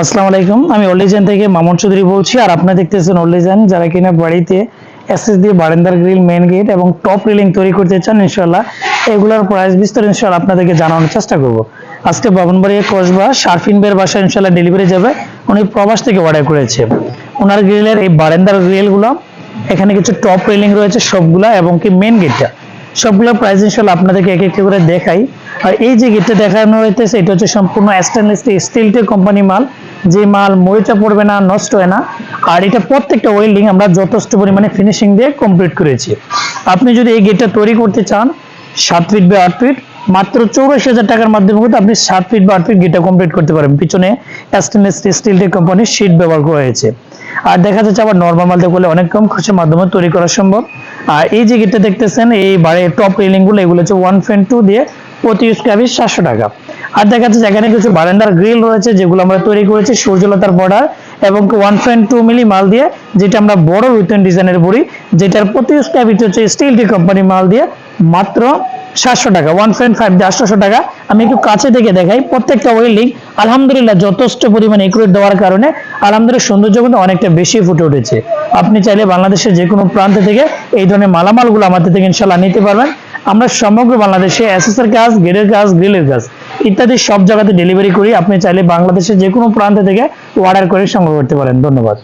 আসসালামু আলাইকুম, আমি ওল্ডিজান থেকে মামুন চৌধুরী বলছি, আর আপনারা দেখতেছেন ওল্ডিজান যারা কিনা বাড়িতে এসএস দিয়ে বারান্দার গ্রিল মেন গেট এবং টপ রিলিং তৈরি করতে চান ইনশাল্লাহ এগুলোর প্রাইস বিস্তার ইনশাল্লাহ আপনাদেরকে জানানোর চেষ্টা করব। আজকে বাবনবাড়িয়া কসবা, শারফিন বের বাসা ইনশাল্লাহ ডেলিভারি যাবে, উনি প্রবাস থেকে অর্ডার করেছে। ওনার গ্রিলের এই বারান্দার গ্রিলগুলো এখানে কিছু টপ রেলিং রয়েছে সবগুলা এবং কি মেন গেটটা সবগুলো প্রাইস ইনশাল্লাহ আপনাদেরকে এক একটি করে দেখাই। আর এই যে গেটটা দেখানো হইতেছে, এটা হচ্ছে সম্পূর্ণ স্টেনলেস স্টিল কোম্পানি মাল। যে মাল মরিচা পড়বে না, নষ্ট হয় না। আর এটা প্রত্যেকটা ওয়েল্ডিং আমরা যথেষ্ট পরিমাণে ফিনিশিং দিয়ে কমপ্লিট করেছি। আপনি যদি এই গেটটা তৈরি করতে চান, সাত ফিট বা আট ফিট মাত্র চৌরাশি হাজার টাকার মাধ্যমে কিন্তু আপনি সাত ফিট বা আট ফিট গেটটা কমপ্লিট করতে পারেন পিছনে স্টেনলেস স্টিল কোম্পানির শিট ব্যবহার করা হয়েছে। আর দেখা যাচ্ছে আবার নর্মাল মালতে করলে অনেক কম খরচের মাধ্যমে তৈরি করা সম্ভব। আর এই যে গেটটা দেখতেছেন, এই বাড়ির টপ রেলিংগুলো, এগুলো হচ্ছে ওয়ান ফেন টু দিয়ে প্রতি স্কোয়ার ফিট সাতশো টাকা। আর দেখা যাচ্ছে এখানে কিছু বারান্দার গ্রিল রয়েছে, যেগুলো আমরা তৈরি করেছি সূর্যলতার বর্ডার এবং ওয়ান পয়েন্ট টু মিলি মাল দিয়ে, যেটা আমরা বড় উইথন ডিজাইনের বড়ি, যেটার প্রতি স্কোয়ার ফিট হচ্ছে স্টিল টি কোম্পানি মাল দিয়ে মাত্র সাতশো টাকা ওয়ান পয়েন্ট ফাইভ দিয়ে আটশোশো টাকা। আমি একটু কাছে থেকে দেখাই, প্রত্যেকটা ওয়েল্ডিং আলহামদুলিল্লাহ যথেষ্ট পরিমাণে একুরেট দেওয়ার কারণে আলহামদুলিল্লাহ সৌন্দর্য কিন্তু অনেকটা বেশি ফুটে উঠেছে। আপনি চাইলে বাংলাদেশের যে কোনো প্রান্ত থেকে এই ধরনের মালামালগুলো আমাদের থেকে ইনশাল্লাহ নিতে পারবেন। আমরা সমগ্র বাংলাদেশে এসএসের কাজ গেটের কাজ, গ্রিলের কাজ ইত্যাদি সব জায়গাতে ডেলিভারি করি। আপনি চাইলে বাংলাদেশের যে কোনো প্রান্ত থেকে অর্ডার করে সংগ্রহ করতে পারেন। ধন্যবাদ।